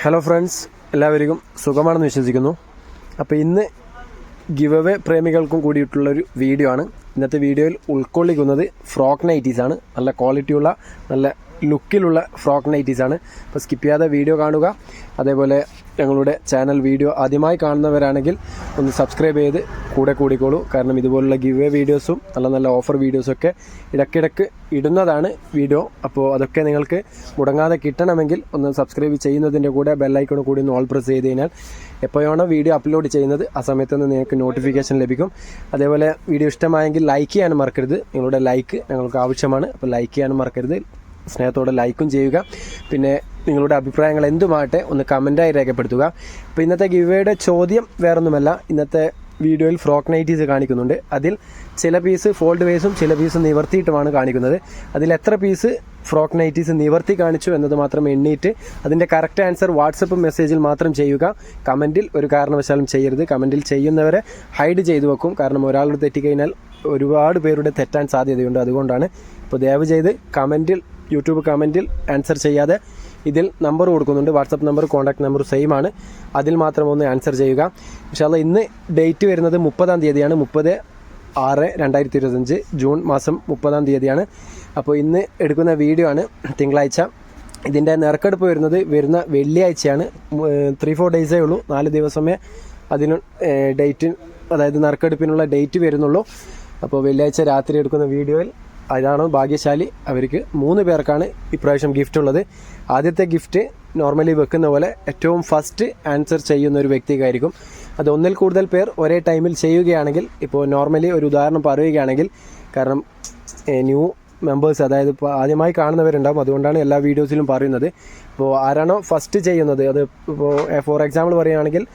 Hello friends എല്ലാവർക്കും സുഖമാണെന്ന് വിശ്വസിക്കുന്നു. അപ്പോൾ ഇന്ന് ഗിവ് അവേ പ്രേമികൾക്കും കൂടിയിട്ടുള്ളൊരു വീഡിയോ ആണ്. ഇന്നത്തെ വീഡിയോയിൽ ഉൾക്കൊള്ളിക്കുന്നത് ഫ്രോക്ക് നൈറ്റീസ് ആണ്. നല്ല ക്വാളിറ്റിയുള്ള നല്ല ലുക്കിലുള്ള ഫ്രോക്ക് നൈറ്റീസാണ്. അപ്പോൾ സ്കിപ്പ് ചെയ്യാതെ വീഡിയോ കാണുക. അതേപോലെ ഞങ്ങളുടെ ചാനൽ വീഡിയോ ആദ്യമായി കാണുന്നവരാണെങ്കിൽ ഒന്ന് സബ്സ്ക്രൈബ് ചെയ്ത് കൂടെ കൂടിക്കോളൂ. കാരണം ഇതുപോലുള്ള ഗിവ് എ വീഡിയോസും നല്ല നല്ല ഓഫർ വീഡിയോസൊക്കെ ഇടയ്ക്കിടയ്ക്ക് ഇടുന്നതാണ് വീഡിയോ അപ്പോൾ അതൊക്കെ നിങ്ങൾക്ക് മുടങ്ങാതെ കിട്ടണമെങ്കിൽ ഒന്ന് സബ്സ്ക്രൈബ് ചെയ്യുന്നതിന്റെ കൂടെ ബെല്ലൈക്കൺ കൂടി ഒന്ന് ഓൾ പ്രസ് ചെയ്ത് കഴിഞ്ഞാൽ എപ്പോഴാണോ വീഡിയോ അപ്ലോഡ് ചെയ്യുന്നത് ആ സമയത്ത് നിന്ന് നിങ്ങൾക്ക് നോട്ടിഫിക്കേഷൻ ലഭിക്കും. അതേപോലെ വീഡിയോ ഇഷ്ടമായെങ്കിൽ ലൈക്ക് ചെയ്യാനും മറക്കരുത്. നിങ്ങളുടെ ലൈക്ക് ഞങ്ങൾക്ക് ആവശ്യമാണ്. അപ്പോൾ ലൈക്ക് ചെയ്യാനും മറക്കരുത്. സ്നേഹത്തോടെ ലൈക്കും ചെയ്യുക. പിന്നെ നിങ്ങളുടെ അഭിപ്രായങ്ങൾ എന്തുമാകട്ടെ ഒന്ന് കമന്റായി രേഖപ്പെടുത്തുക. അപ്പോൾ ഇന്നത്തെ ഗിവേയുടെ ചോദ്യം വേറൊന്നുമല്ല. ഇന്നത്തെ വീഡിയോയിൽ ഫ്രോക്ക് നൈറ്റീസ് കാണിക്കുന്നുണ്ട്. അതിൽ ചില പീസ് ഫോൾഡ് വേസും ചില പീസ് നിവർത്തിയിട്ടുമാണ് കാണിക്കുന്നത്. അതിൽ എത്ര പീസ് ഫ്രോക്ക് നൈറ്റീസ് നിവർത്തി കാണിച്ചു എന്നത് മാത്രം എണ്ണീറ്റ് അതിന്റെ കറക്റ്റ് ആൻസർ വാട്സപ്പ് മെസ്സേജിൽ മാത്രം ചെയ്യുക. കമന്റിൽ ഒരു കാരണവശാലും ചെയ്യരുത്. കമന്റിൽ ചെയ്യുന്നവരെ ഹൈഡ് ചെയ്തു വെക്കും. കാരണം ഒരാളോട് തെറ്റിക്കഴിഞ്ഞാൽ ഒരുപാട് പേരുടെ തെറ്റാൻ സാധ്യതയുണ്ട്. അതുകൊണ്ടാണ് ഇപ്പോൾ ദയവ് ചെയ്ത് കമന്റിൽ യൂട്യൂബ് കമന്റിൽ ആൻസർ ചെയ്യാതെ ഇതിൽ നമ്പർ കൊടുക്കുന്നുണ്ട്. WhatsApp number contact number same ആണ് അതിൽ മാത്രം ഒന്ന് ആൻസർ ചെയ്യുക. ഇൻഷാല്ല ഇന്ന് ഡേറ്റ് വരുന്നത് മുപ്പതാം തീയതിയാണ്. മുപ്പത് ആറ് രണ്ടായിരത്തി ഇരുപത്തഞ്ച് ജൂൺ മാസം മുപ്പതാം തീയതിയാണ്. അപ്പോൾ ഇന്ന് എടുക്കുന്ന വീഡിയോ ആണ് തിങ്കളാഴ്ച. ഇതിന്റെ നിറക്കെടുപ്പ് വരുന്നത് വരുന്ന വെള്ളിയാഴ്ചയാണ്. ത്രീ ഫോർ ഡേയ്സേ ഉള്ളൂ. നാല് ദിവസമേ അതിന് ഡേറ്റ് അതായത് നറുക്കെടുപ്പിനുള്ള ഡേറ്റ് വരുന്നുള്ളൂ. അപ്പോൾ വെള്ളിയാഴ്ച രാത്രി എടുക്കുന്ന വീഡിയോയിൽ അതാണ് ഭാഗ്യശാലി. അവർക്ക് മൂന്ന് പേർക്കാണ് ഇപ്രാവശ്യം ഗിഫ്റ്റ് ഉള്ളത്. ആദ്യത്തെ ഗിഫ്റ്റ് നോർമലി വെക്കുന്ന പോലെ ഏറ്റവും ഫസ്റ്റ് ആൻസർ ചെയ്യുന്ന ഒരു വ്യക്തിക്കായിരിക്കും. അത് ഒന്നിൽ കൂടുതൽ പേർ ഒരേ ടൈമിൽ ചെയ്യുകയാണെങ്കിൽ ഇപ്പോൾ നോർമലി ഒരു ഉദാഹരണം പറയുകയാണെങ്കിൽ കാരണം ന്യൂ മെമ്പേഴ്സ് അതായത് ഇപ്പോൾ ആദ്യമായി കാണുന്നവരുണ്ടാവും. അതുകൊണ്ടാണ് എല്ലാ വീഡിയോസിലും പറയുന്നത്. ഇപ്പോൾ ആരാണോ ഫസ്റ്റ് ചെയ്യുന്നത്? അത് ഇപ്പോൾ ഫോർ എക്സാമ്പിൾ പറയുകയാണെങ്കിൽ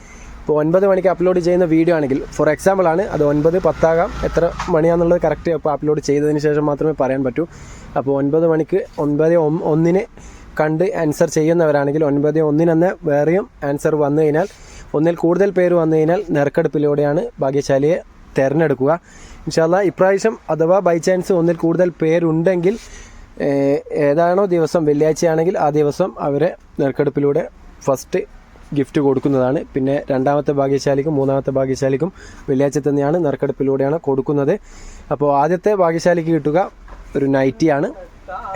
ഇപ്പോൾ ഒൻപത് മണിക്ക് അപ്ലോഡ് ചെയ്യുന്ന വീഡിയോ ആണെങ്കിൽ ഫോർ എക്സാമ്പിൾ ആണ് അത് ഒൻപത് പത്താകാം എത്ര മണിയാണെന്നുള്ളത് കറക്റ്റ് അപ്പോൾ അപ്ലോഡ് ചെയ്തതിന് ശേഷം മാത്രമേ പറയാൻ പറ്റൂ. അപ്പോൾ ഒൻപത് മണിക്ക് ഒൻപത് ഒന്നിന് കണ്ട് ആൻസർ ചെയ്യുന്നവരാണെങ്കിൽ ഒൻപത് ഒന്നിനെന്ന് വേറെയും ആൻസർ വന്നു കഴിഞ്ഞാൽ ഒന്നിൽ കൂടുതൽ പേര് വന്നു കഴിഞ്ഞാൽ നെറുക്കെടുപ്പിലൂടെയാണ് ഭാഗ്യശാലിയെ തിരഞ്ഞെടുക്കുക. ഇൻഷാല്ല ഇപ്രാവശ്യം അഥവാ ബൈ ചാൻസ് ഒന്നിൽ കൂടുതൽ പേരുണ്ടെങ്കിൽ ഏതാണോ ദിവസം വെള്ളിയാഴ്ചയാണെങ്കിൽ ആ ദിവസം അവരെ നെറുക്കെടുപ്പിലൂടെ ഫസ്റ്റ് ഗിഫ്റ്റ് കൊടുക്കുന്നതാണ്. പിന്നെ രണ്ടാമത്തെ ഭാഗ്യശാലിക്കും മൂന്നാമത്തെ ഭാഗ്യശാലിക്കും വെള്ളിയാഴ്ച തന്നെയാണ് നറുക്കെടുപ്പിലൂടെയാണ് കൊടുക്കുന്നത്. അപ്പോൾ ആദ്യത്തെ ഭാഗ്യശാലിക്ക് കിട്ടുക ഒരു നൈറ്റിയാണ്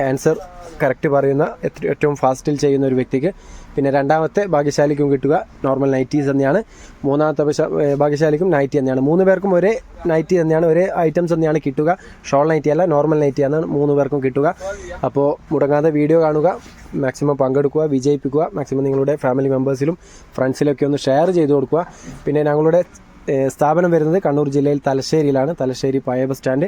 ആൻസർ കറക്റ്റ് പറയുന്ന ഏറ്റവും ഫാസ്റ്റിൽ ചെയ്യുന്ന ഒരു വ്യക്തിക്ക് പിന്നെ രണ്ടാമത്തെ ഭാഗ്യശാലിക്കും കിട്ടുക. നോർമൽ നൈറ്റീസ് തന്നെയാണ്. മൂന്നാമത്തെ ഭാഗ്യശാലിക്കും നൈറ്റി തന്നെയാണ്. മൂന്ന് പേർക്കും ഒരേ നൈറ്റി തന്നെയാണ് ഒരേ ഐറ്റംസ് തന്നെയാണ് കിട്ടുക. ഷോൾ നൈറ്റി അല്ല നോർമൽ നൈറ്റി ആണ് മൂന്ന് പേർക്കും കിട്ടുക. അപ്പോൾ മുടങ്ങാതെ വീഡിയോ കാണുക മാക്സിമം പങ്കെടുക്കുക വിജയിപ്പിക്കുക മാക്സിമം നിങ്ങളുടെ ഫാമിലി മെമ്പേഴ്സിലും ഫ്രണ്ട്സിലൊക്കെ ഒന്ന് ഷെയർ ചെയ്ത് കൊടുക്കുക. പിന്നെ ഞങ്ങളുടെ സ്ഥാപനം വരുന്നത് കണ്ണൂർ ജില്ലയിൽ തലശ്ശേരിയിലാണ്. തലശ്ശേരി പഴയ ബസ് സ്റ്റാൻഡ്.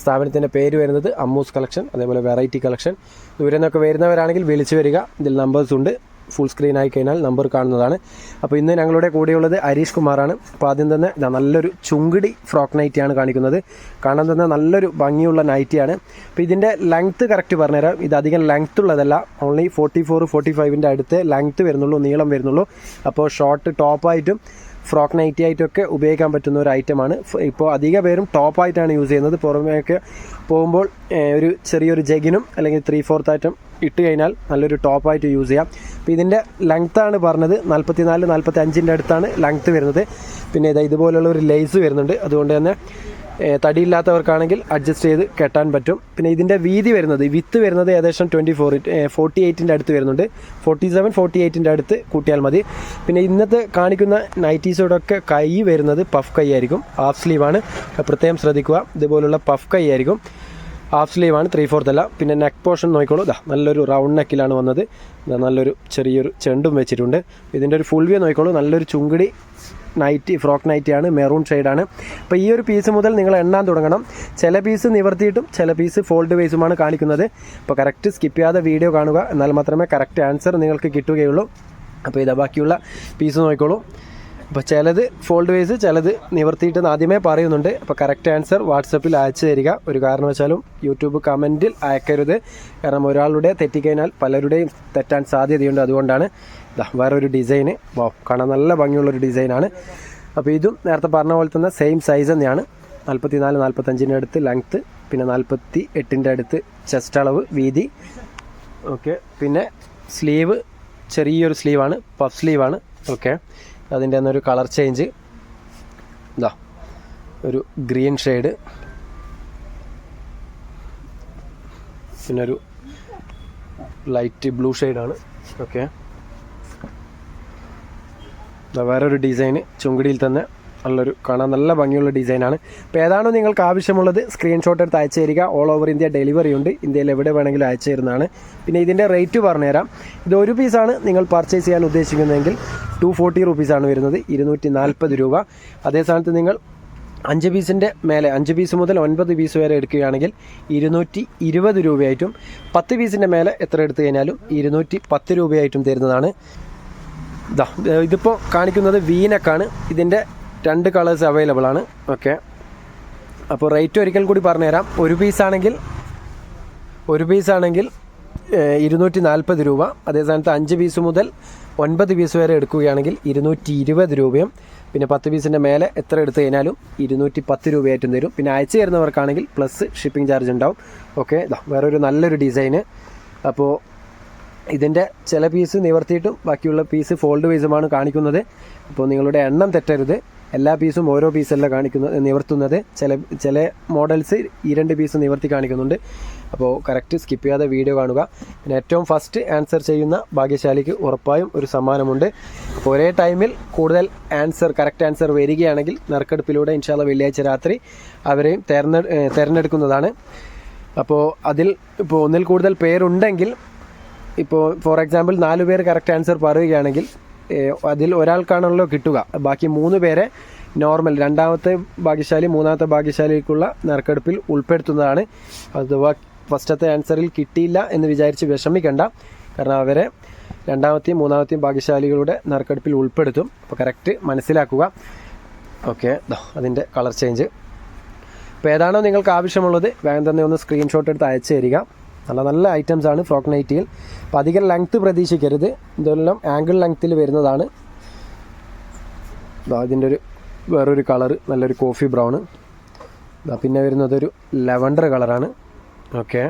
സ്ഥാപനത്തിന്റെ പേര് വരുന്നത് അമ്മൂസ് കളക്ഷൻ അതേപോലെ വെറൈറ്റി കളക്ഷൻ. ദൂരെ നിന്നൊക്കെ വരുന്നവരാണെങ്കിൽ വിളിച്ചു വരിക. ഇതിൽ നമ്പേഴ്സ് ഉണ്ട്. ഫുൾ സ്ക്രീൻ ആയി കഴിഞ്ഞാൽ നമ്പർ കാണുന്നതാണ്. അപ്പോൾ ഇന്ന് ഞങ്ങളുടെ കൂടെയുള്ളത് ഹരീഷ് കുമാറാണ്. അപ്പോൾ ആദ്യം തന്നെ ഇതാ നല്ലൊരു ചുങ്കിടി ഫ്രോക്ക് നൈറ്റിയാണ് കാണിക്കുന്നത്. കാണാൻ തന്നെ നല്ലൊരു ഭംഗിയുള്ള നൈറ്റിയാണ് അപ്പോൾ ഇതിന്റെ ലെങ്ത്ത് കറക്റ്റ് പറഞ്ഞുതരാം. ഇത് അധികം ലെങ്ത്ത് ഉള്ളതല്ല. ഓൺലി ഫോർട്ടി ഫോർ ഫോർട്ടി ഫൈവിന്റെ അടുത്ത് ലെങ്ത്ത് വരുന്നുള്ളൂ നീളം വരുന്നുള്ളൂ. അപ്പോൾ ഷോർട്ട് ടോപ്പായിട്ടും ഫ്രോക്ക് നൈറ്റി ആയിട്ടൊക്കെ ഉപയോഗിക്കാൻ പറ്റുന്ന ഒരു ഐറ്റമാണ് ഇപ്പോൾ അധിക പേരും ടോപ്പായിട്ടാണ് യൂസ് ചെയ്യുന്നത്. പുറമേയൊക്കെ പോകുമ്പോൾ ഒരു ചെറിയൊരു ജഗിനും അല്ലെങ്കിൽ ത്രീ ഫോർത്ത് ആയിട്ടും ഇട്ട് കഴിഞ്ഞാൽ നല്ലൊരു ടോപ്പായിട്ട് യൂസ് ചെയ്യാം. അപ്പോൾ ഇതിന്റെ ലെങ്ത്താണ് പറഞ്ഞത്. നാൽപ്പത്തി നാല് നാൽപ്പത്തി അഞ്ചിന്റെ അടുത്താണ് ലെങ്ത്ത് വരുന്നത്. പിന്നെ ഇതാ ഇതുപോലുള്ള ഒരു ലേസ് വരുന്നുണ്ട്. അതുകൊണ്ട് തന്നെ തടിയില്ലാത്തവർക്കാണെങ്കിൽ അഡ്ജസ്റ്റ് ചെയ്ത് കെട്ടാൻ പറ്റും. പിന്നെ ഇതിന്റെ വീതി വരുന്നത് വിത്ത് വരുന്നത് ഏകദേശം ട്വന്റി ഫോർ ഫോർട്ടി എയ്റ്റിന്റെ അടുത്ത് വരുന്നുണ്ട്. ഫോർട്ടി സെവൻ ഫോർട്ടി എയ്റ്റിന്റെ അടുത്ത് കൂട്ടിയാൽ മതി. പിന്നെ ഇന്നത്തെ കാണിക്കുന്ന നൈറ്റീസോടൊക്കെ കൈ വരുന്നത് പഫ് കൈ ആയിരിക്കും. ഹാഫ് സ്ലീവാണ് പ്രത്യേകം ശ്രദ്ധിക്കുക. ഇതുപോലുള്ള പഫ് കൈ ആയിരിക്കും. ഹാഫ് സ്ലീവ് ആണ് ത്രീ ഫോർത്ത് അല്ല. പിന്നെ നെക്ക് പോർഷൻ നോക്കിക്കോളൂ. ഇതാ നല്ലൊരു റൗണ്ട് നെക്കിലാണ് വന്നത്. നല്ലൊരു ചെറിയൊരു ചെണ്ടും വെച്ചിട്ടുണ്ട്. ഇതിന്റെ ഒരു ഫുൾ വ്യൂ നോക്കിക്കോളൂ. നല്ലൊരു ചുങ്കിടി നൈറ്റി ഫ്രോക്ക് നൈറ്റിയാണ് മെറൂൺ ഷെയ്ഡാണ് അപ്പോൾ ഈ ഒരു പീസ് മുതൽ നിങ്ങൾ എണ്ണാൻ തുടങ്ങണം. ചില പീസ് നിവർത്തിയിട്ടും ചില പീസ് ഫോൾഡ് വൈസുമാണ് കാണിക്കുന്നത്. അപ്പോൾ കറക്റ്റ് സ്കിപ്പ് ചെയ്യാതെ വീഡിയോ കാണുക. എന്നാൽ മാത്രമേ കറക്റ്റ് ആൻസർ നിങ്ങൾക്ക് കിട്ടുകയുള്ളൂ. അപ്പോൾ ഇതാ ബാക്കിയുള്ള പീസ് നോക്കിക്കോളൂ. അപ്പോൾ ചിലത് ഫോൾഡ് വൈസ് ചിലത് നിവർത്തിയിട്ട് ആദ്യമേ പറയുന്നുണ്ട്. അപ്പോൾ കറക്റ്റ് ആൻസർ വാട്സപ്പിൽ അയച്ചു തരിക. ഒരു കാരണവശാലും യൂട്യൂബ് കമന്റിൽ അയക്കരുത്. കാരണം ഒരാളുടെ തെറ്റിക്കഴിഞ്ഞാൽ പലരുടെയും തെറ്റാൻ സാധ്യതയുണ്ട് അതുകൊണ്ടാണ്. വേറൊരു ഡിസൈന് വാ കാണാൻ നല്ല ഭംഗിയുള്ളൊരു ഡിസൈനാണ് അപ്പോൾ ഇതും നേരത്തെ പറഞ്ഞ പോലെ തന്നെ സെയിം സൈസ് തന്നെയാണ്. നാൽപ്പത്തി നാല് നാൽപ്പത്തഞ്ചിന്റെ അടുത്ത് ലെങ്ത്ത് പിന്നെ നാൽപ്പത്തി എട്ടിന്റെ അടുത്ത് ചെസ്റ്റ് അളവ് വീതി. ഓക്കെ പിന്നെ സ്ലീവ് ചെറിയൊരു സ്ലീവാണ് പഫ് സ്ലീവാണ് ഓക്കെ അതിന്റെ ഒരു കളർ ചേഞ്ച് ഇതാ ഒരു ഗ്രീൻ ഷെയ്ഡ് പിന്നൊരു ലൈറ്റ് ബ്ലൂ ഷെയ്ഡാണ് ഓക്കെ വേറൊരു ഡിസൈൻ ചുങ്കിടിയിൽ തന്നെ നല്ലൊരു കാണാൻ നല്ല ഭംഗിയുള്ള ഡിസൈനാണ് അപ്പോൾ ഏതാണോ നിങ്ങൾക്ക് ആവശ്യമുള്ളത് സ്ക്രീൻഷോട്ട് എടുത്ത് അയച്ചു തരിക. ഓൾ ഓവർ ഇന്ത്യ ഡെലിവറി ഉണ്ട്. ഇന്ത്യയിൽ എവിടെ വേണമെങ്കിലും അയച്ചു തരുന്നതാണ്. പിന്നെ ഇതിന്റെ റേറ്റ് പറഞ്ഞുതരാം ഇത് ഒരു പീസാണ് നിങ്ങൾ പർച്ചേസ് ചെയ്യാൻ ഉദ്ദേശിക്കുന്നതെങ്കിൽ ടു ഫോർട്ടി റുപ്പീസാണ് വരുന്നത്. ഇരുന്നൂറ്റി നാൽപ്പത് രൂപ. അതേ സ്ഥാനത്ത് നിങ്ങൾ അഞ്ച് പീസിന്റെ മേലെ അഞ്ച് പീസ് മുതൽ ഒൻപത് പീസ് വരെ എടുക്കുകയാണെങ്കിൽ ഇരുന്നൂറ്റി ഇരുപത് രൂപയായിട്ടും പത്ത് പീസിന്റെ മേലെ എത്ര എടുത്തു കഴിഞ്ഞാലും ഇരുന്നൂറ്റി പത്ത് രൂപയായിട്ടും തരുന്നതാണ്. ഇതാ ഇതിപ്പോൾ കാണിക്കുന്നത് വീനക്കാണ് ഇതിന്റെ രണ്ട് കളേഴ്സ് അവൈലബിൾ ആണ്. ഓക്കെ. അപ്പോൾ റേറ്റ് ഒരിക്കൽ കൂടി പറഞ്ഞുതരാം. ഒരു പീസാണെങ്കിൽ ഒരു പീസാണെങ്കിൽ ഇരുന്നൂറ്റി നാൽപ്പത് രൂപ. അതേ സ്ഥാനത്ത് അഞ്ച് പീസ് മുതൽ ഒൻപത് പീസ് വരെ എടുക്കുകയാണെങ്കിൽ ഇരുന്നൂറ്റി ഇരുപത് രൂപയും. പിന്നെ പത്ത് പീസിന്റെ മേലെ എത്ര എടുത്തു കഴിഞ്ഞാലും ഇരുന്നൂറ്റി പത്ത് രൂപയായിട്ടും തരും. പിന്നെ അയച്ചു തരുന്നവർക്കാണെങ്കിൽ പ്ലസ് ഷിപ്പിംഗ് ചാർജ് ഉണ്ടാവും. ഓക്കെ. വേറൊരു നല്ലൊരു ഡിസൈന് അപ്പോൾ ഇതിന്റെ ചില പീസ് നിവർത്തിയിട്ടും ബാക്കിയുള്ള പീസ് ഫോൾഡ് വൈസുമാണ് കാണിക്കുന്നത്. അപ്പോൾ നിങ്ങളുടെ എണ്ണം തെറ്റരുത്. എല്ലാ പീസും ഓരോ പീസല്ല കാണിക്കുന്നത് നിവർത്തുന്നത്. ചില ചില മോഡൽസ് ഈ രണ്ട് പീസ് നിവർത്തി കാണിക്കുന്നുണ്ട്. അപ്പോൾ കറക്റ്റ് സ്കിപ്പ് ചെയ്യാതെ വീഡിയോ കാണുക. പിന്നെ ഏറ്റവും ഫസ്റ്റ് ആൻസർ ചെയ്യുന്ന ഭാഗ്യശാലിക്ക് ഉറപ്പായും ഒരു സമ്മാനമുണ്ട്. അപ്പോൾ ഒരേ ടൈമിൽ കൂടുതൽ ആൻസർ കറക്റ്റ് ആൻസർ വരികയാണെങ്കിൽ നറുക്കെടുപ്പിലൂടെ ഇൻഷാല്ല വെള്ളിയാഴ്ച രാത്രി അവരെയും തെരഞ്ഞെ തിരഞ്ഞെടുക്കുന്നതാണ്. അപ്പോൾ അതിൽ ഇപ്പോൾ ഒന്നിൽ കൂടുതൽ പേരുണ്ടെങ്കിൽ ഇപ്പോൾ ഫോർ എക്സാമ്പിൾ നാല് പേര് കറക്റ്റ് ആൻസർ പറയുകയാണെങ്കിൽ അതിൽ ഒരാൾക്കാണല്ലോ കിട്ടുക. ബാക്കി മൂന്ന് പേരെ നോർമൽ രണ്ടാമത്തെ ഭാഗ്യശാലി മൂന്നാമത്തെ ഭാഗ്യശാലിക്കുള്ള നറുക്കെടുപ്പിൽ ഉൾപ്പെടുത്തുന്നതാണ്. അഥവാ ഫസ്റ്റത്തെ ആൻസറിൽ കിട്ടിയില്ല എന്ന് വിചാരിച്ച് വിഷമിക്കണ്ട. കാരണം അവരെ രണ്ടാമത്തെയും മൂന്നാമത്തെയും ഭാഗ്യശാലികളുടെ നറുക്കെടുപ്പിൽ ഉൾപ്പെടുത്തും. അപ്പോൾ കറക്റ്റ് മനസ്സിലാക്കുക. ഓക്കെ അതിന്റെ കളർ ചേഞ്ച് അപ്പോൾ ഏതാണോ നിങ്ങൾക്ക് ആവശ്യമുള്ളത് വേഗം തന്നെ ഒന്ന് സ്ക്രീൻഷോട്ട് എടുത്ത് അയച്ചു തരിക. നല്ല നല്ല ഐറ്റംസ് ആണ് ഫ്രോക്ക് നൈറ്റിയിൽ അപ്പോൾ അധികം ലെങ്ത്ത് പ്രതീക്ഷിക്കരുത്. ഇതെല്ലാം ആംഗിൾ ലെങ്ത്തിൽ വരുന്നതാണ്. അതിന്റെ ഒരു വേറൊരു കളർ നല്ലൊരു കോഫി ബ്രൗൺ പിന്നെ വരുന്നത് ഒരു ലെവൻഡർ കളറാണ് ഓക്കെ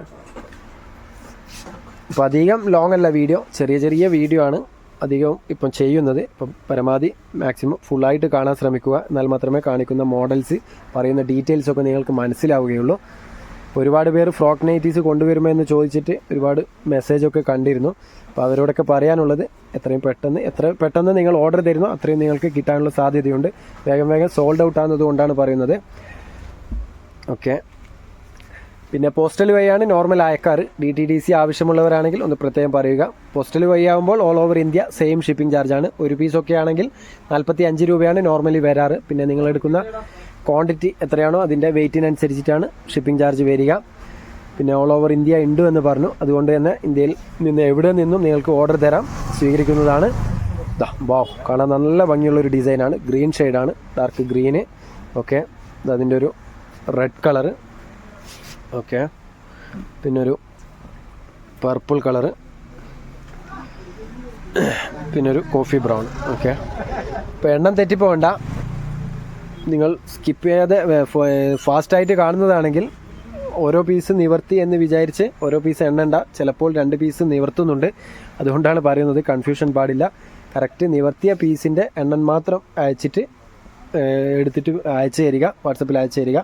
അപ്പോൾ അധികം ലോങ് അല്ല വീഡിയോ ചെറിയ ചെറിയ വീഡിയോ ആണ് അധികം ഇപ്പം ചെയ്യുന്നത്. ഇപ്പം പരമാവധി മാക്സിമം ഫുള്ളായിട്ട് കാണാൻ ശ്രമിക്കുക. എന്നാൽ മാത്രമേ കാണിക്കുന്ന മോഡൽസ് പറയുന്ന ഡീറ്റെയിൽസൊക്കെ നിങ്ങൾക്ക് മനസ്സിലാവുകയുള്ളൂ. ഒരുപാട് പേര് ഫ്രോക്ക് നൈറ്റീസ് കൊണ്ടുവരുമോ എന്ന് ചോദിച്ചിട്ട് ഒരുപാട് മെസ്സേജൊക്കെ കണ്ടിരുന്നു. അപ്പോൾ അവരോടൊക്കെ പറയാനുള്ളത് എത്രയും പെട്ടെന്ന് എത്ര പെട്ടെന്ന് നിങ്ങൾ ഓർഡർ തരുന്നു അത്രയും നിങ്ങൾക്ക് കിട്ടാനുള്ള സാധ്യതയുണ്ട്. വേഗം വേഗം സോൾഡ് ഔട്ട് ആകുന്നതുകൊണ്ടാണ് പറയുന്നത്. ഓക്കെ പിന്നെ പോസ്റ്റൽ വഴിയാണ് നോർമൽ അയക്കാറ് ഡി ടി ഡി സി ആവശ്യമുള്ളവരാണെങ്കിൽ ഒന്ന് പ്രത്യേകം പറയുക. Postal വഴിയാകുമ്പോൾ all over India same shipping ചാർജാണ് ഒരു പീസൊക്കെ ആണെങ്കിൽ നാൽപ്പത്തി അഞ്ച് രൂപയാണ് നോർമലി വരാറ്. പിന്നെ നിങ്ങൾ എടുക്കുന്ന ക്വാണ്ടിറ്റി എത്രയാണോ അതിന്റെ വെയിറ്റിനനുസരിച്ചിട്ടാണ് ഷിപ്പിംഗ് ചാർജ് വരിക. പിന്നെ ഓൾ ഓവർ ഇന്ത്യ ഉണ്ട് എന്ന് പറഞ്ഞു. അതുകൊണ്ട് തന്നെ ഇന്ത്യയിൽ നിന്ന് എവിടെ നിന്നും നിങ്ങൾക്ക് ഓർഡർ തരാം സ്വീകരിക്കുന്നതാണ്. ദാ വാവ് കാണാൻ നല്ല ഭംഗിയുള്ളൊരു ഡിസൈനാണ് ഗ്രീൻ ഷെയ്ഡാണ് ഡാർക്ക് ഗ്രീന് ഓക്കെ അതിന്റെ ഒരു റെഡ് കളറ് ഓക്കെ പിന്നൊരു പർപ്പിൾ കളറ് പിന്നൊരു കോഫി ബ്രൗൺ ഓക്കെ അപ്പോൾ എണ്ണം തെറ്റിപ്പോകണ്ട നിങ്ങൾ സ്കിപ്പ് ചെയ്യാതെ ഫാസ്റ്റായിട്ട് കാണുന്നതാണെങ്കിൽ ഓരോ പീസ് നിവർത്തി എന്ന് വിചാരിച്ച് ഓരോ പീസ് എണ്ണണ്ട. ചിലപ്പോൾ രണ്ട് പീസ് നിവർത്തുന്നുണ്ട്. അതുകൊണ്ടാണ് പറയുന്നത് കൺഫ്യൂഷൻ പാടില്ല. കറക്റ്റ് നിവർത്തിയ പീസിന്റെ എണ്ണം മാത്രം അയച്ചിട്ട് എടുത്തിട്ട് അയച്ചു തരിക. വാട്സപ്പിൽ അയച്ചു തരിക.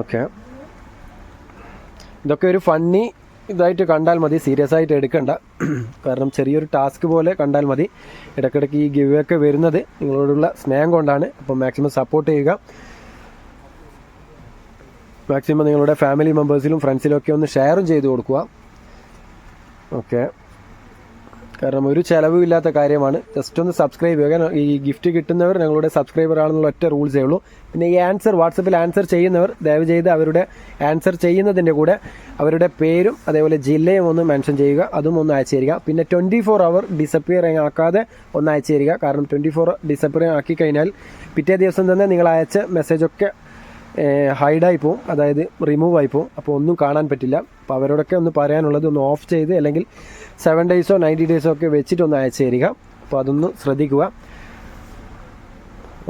ഓക്കെ ഇതൊക്കെ ഒരു ഫണ്ണി ഇതായിട്ട് കണ്ടാൽ മതി. സീരിയസ് ആയിട്ട് എടുക്കണ്ട. കാരണം ചെറിയൊരു ടാസ്ക് പോലെ കണ്ടാൽ മതി. ഇടയ്ക്കിടയ്ക്ക് ഈ ഗിവ് ഒക്കെ വരുന്നത് നിങ്ങളോടുള്ള സ്നേഹം കൊണ്ടാണ്. അപ്പോൾ മാക്സിമം സപ്പോർട്ട് ചെയ്യുക. മാക്സിമം നിങ്ങളുടെ ഫാമിലി മെമ്പേഴ്സിലും ഫ്രണ്ട്സിലും ഒക്കെ ഒന്ന് ഷെയറും ചെയ്ത് കൊടുക്കുക. ഓക്കെ കാരണം ഒരു ചിലവും ഇല്ലാത്ത കാര്യമാണ്. ജസ്റ്റ് ഒന്ന് സബ്സ്ക്രൈബ് ചെയ്യുക ഈ ഗിഫ്റ്റ് കിട്ടുന്നവർ ഞങ്ങളുടെ സബ്സ്ക്രൈബർ ആണെന്നുള്ള ഒറ്റ റൂൾസേ ഉള്ളൂ. പിന്നെ ഈ ആൻസർ വാട്സപ്പിൽ ആൻസർ ചെയ്യുന്നവർ ദയവ് ചെയ്ത് അവരുടെ ആൻസർ ചെയ്യുന്നതിന്റെ കൂടെ അവരുടെ പേരും അതേപോലെ ജില്ലയും ഒന്ന് മെൻഷൻ ചെയ്യുക. അതും ഒന്ന് അയച്ചു തരിക. പിന്നെ ട്വന്റി ഫോർ അവർ ഡിസപ്പിയർ ആക്കാതെ ഒന്ന് അയച്ചു തരിക. കാരണം ട്വന്റി ഫോർ ഡിസപ്പിയർ ആക്കി കഴിഞ്ഞാൽ പിറ്റേ ദിവസം തന്നെ നിങ്ങൾ അയച്ച മെസ്സേജൊക്കെ ഹൈഡായി പോവും. അതായത് റിമൂവ് ആയി പോവും. അപ്പോൾ ഒന്നും കാണാൻ പറ്റില്ല. അപ്പോൾ അവരോടൊക്കെ ഒന്ന് പറയാനുള്ളത് ഒന്ന് ഓഫ് ചെയ്ത് അല്ലെങ്കിൽ സെവൻ ഡേയ്സോ നയന്റി ഡേയ്സോ ഒക്കെ വെച്ചിട്ടൊന്ന് അയച്ചു തരിക. അപ്പോൾ അതൊന്ന് ശ്രദ്ധിക്കുക.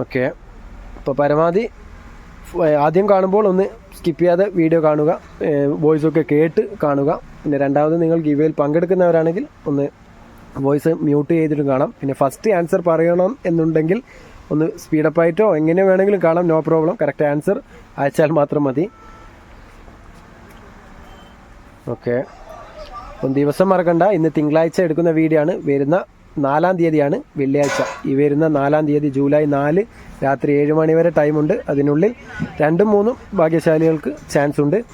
ഓക്കെ. അപ്പോൾ പരമാവധി ആദ്യം കാണുമ്പോൾ ഒന്ന് സ്കിപ്പ് ചെയ്യാതെ വീഡിയോ കാണുക. വോയിസ് ഒക്കെ കേട്ട് കാണുക. പിന്നെ രണ്ടാമത് നിങ്ങൾ ഗിവയിൽ പങ്കെടുക്കുന്നവരാണെങ്കിൽ ഒന്ന് വോയിസ് മ്യൂട്ട് ചെയ്തിട്ടും കാണാം. പിന്നെ ഫസ്റ്റ് ആൻസർ പറയണം എന്നുണ്ടെങ്കിൽ ഒന്ന് സ്പീഡപ്പ് ആയിട്ടോ? എങ്ങനെ വേണമെങ്കിലും കാണാം. നോ പ്രോബ്ലം കറക്റ്റ് ആൻസർ അയച്ചാൽ മാത്രം മതി. ഓക്കെ അപ്പം ദിവസം മറക്കണ്ട. ഇന്ന് തിങ്കളാഴ്ച എടുക്കുന്ന വീഡിയോ ആണ്. വരുന്ന നാലാം തീയതിയാണ് വെള്ളിയാഴ്ച. ഈ വരുന്ന നാലാം തീയതി ജൂലൈ നാല് രാത്രി ഏഴ് മണി വരെ ടൈമുണ്ട് അതിനുള്ളിൽ രണ്ടും മൂന്നും ഭാഗ്യശാലികൾക്ക് ചാൻസ് ഉണ്ട്.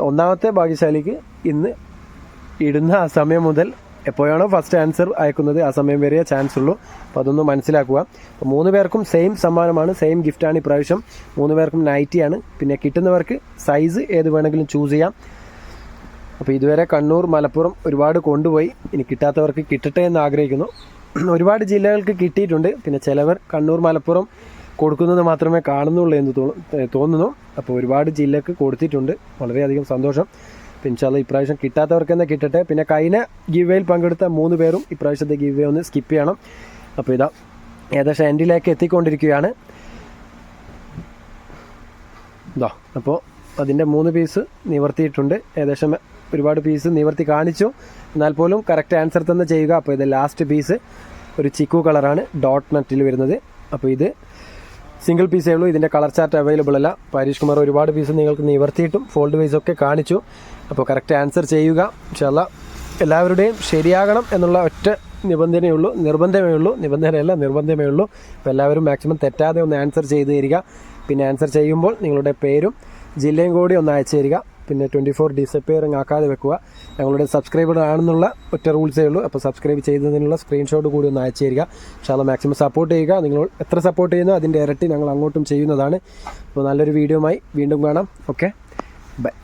ഒന്നാമത്തെ ഭാഗ്യശാലിക്ക് ഇന്ന് ഇടുന്ന ആ സമയം മുതൽ എപ്പോഴാണോ ഫസ്റ്റ് ആൻസർ അയക്കുന്നത് ആ സമയം വരെ ചാൻസ് ഉള്ളൂ. അപ്പോൾ അതൊന്ന് മനസ്സിലാക്കുക. അപ്പോൾ മൂന്ന് പേർക്കും സെയിം സമ്മാനമാണ് സെയിം ഗിഫ്റ്റാണ് ഇപ്രാവശ്യം. മൂന്ന് പേർക്കും നൈറ്റിയാണ് പിന്നെ കിട്ടുന്നവർക്ക് സൈസ് ഏത് വേണമെങ്കിലും ചൂസ് ചെയ്യാം. അപ്പോൾ ഇതുവരെ കണ്ണൂർ മലപ്പുറം ഒരുപാട് കൊണ്ടുപോയി. ഇനി കിട്ടാത്തവർക്ക് കിട്ടട്ടെ എന്ന് ആഗ്രഹിക്കുന്നു. ഒരുപാട് ജില്ലകൾക്ക് കിട്ടിയിട്ടുണ്ട്. പിന്നെ ചിലവർ കണ്ണൂർ മലപ്പുറം കൊടുക്കുന്നത് മാത്രമേ കാണുന്നുള്ളൂ എന്ന് തോന്നുന്നു. അപ്പോൾ ഒരുപാട് ജില്ലക്ക് കൊടുത്തിട്ടുണ്ട്. വളരെയധികം സന്തോഷം. ഇൻഷാല്ല ഇപ്രാവശ്യം കിട്ടാത്തവർക്ക് തന്നെ കിട്ടട്ടെ. പിന്നെ കഴിഞ്ഞ ഗിവേയിൽ പങ്കെടുത്ത മൂന്ന് പേരും ഇപ്രാവശ്യത്തെ ഗിവേ ഒന്ന് സ്കിപ്പ് ചെയ്യണം. അപ്പോൾ ഇതാ ഏകദേശം എൻഡിലേക്ക് എത്തിക്കൊണ്ടിരിക്കുകയാണ്. ഇതാ അപ്പോൾ അതിന്റെ മൂന്ന് പീസ് നിവർത്തിയിട്ടുണ്ട്. ഏകദേശം ഒരുപാട് പീസ് നിവർത്തി കാണിച്ചു. എന്നാൽ പോലും കറക്റ്റ് ആൻസർ തന്നെ ചെയ്യുക. അപ്പോൾ ഇത് ലാസ്റ്റ് പീസ് ഒരു ചിക്കു കളറാണ് ഡോട്ട് നെറ്റിൽ വരുന്നത്. അപ്പോൾ ഇത് സിംഗിൾ പീസേ ഉള്ളൂ ഇതിന്റെ കളർ ചാർട്ട് അവൈലബിൾ അല്ല. പരീഷ് കുമാർ ഒരുപാട് പീസ് നിങ്ങൾക്ക് നിവർത്തിയിട്ടും ഫോൾഡ് വൈസ് ഒക്കെ കാണിച്ചു. അപ്പോൾ കറക്റ്റ് ആൻസർ ചെയ്യുക. ചില എല്ലാവരുടെയും ശരിയാകണം എന്നുള്ള ഒറ്റ നിബന്ധനയേ ഉള്ളൂ. നിർബന്ധമേ ഉള്ളൂ. നിബന്ധനയല്ല നിർബന്ധമേ ഉള്ളൂ. അപ്പോൾ എല്ലാവരും മാക്സിമം തെറ്റാതെ ഒന്ന് ആൻസർ ചെയ്ത് തരിക. പിന്നെ ആൻസർ ചെയ്യുമ്പോൾ നിങ്ങളുടെ പേരും ജില്ലയും കൂടി ഒന്ന് അയച്ചു തരിക. പിന്നെ ട്വന്റി ഫോർ ഡിസപ്പിയറിങ് ആക്കാതെ വെക്കുക. ഞങ്ങളുടെ സബ്സ്ക്രൈബർ ആണെന്നുള്ള ഒറ്റ റൂൾസേ ഉള്ളൂ. അപ്പോൾ സബ്സ്ക്രൈബ് ചെയ്തതിനുള്ള സ്ക്രീൻഷോട്ട് കൂടി ഒന്ന് അയച്ചു തരിക. പക്ഷേ മാക്സിമം സപ്പോർട്ട് ചെയ്യുക. നിങ്ങൾ എത്ര സപ്പോർട്ട് ചെയ്യുന്നോ അതിന്റെ ഇരട്ടി ഞങ്ങൾ അങ്ങോട്ടും ചെയ്യുന്നതാണ്. അപ്പോൾ നല്ലൊരു വീഡിയോയുമായി വീണ്ടും കാണാം. Okay bye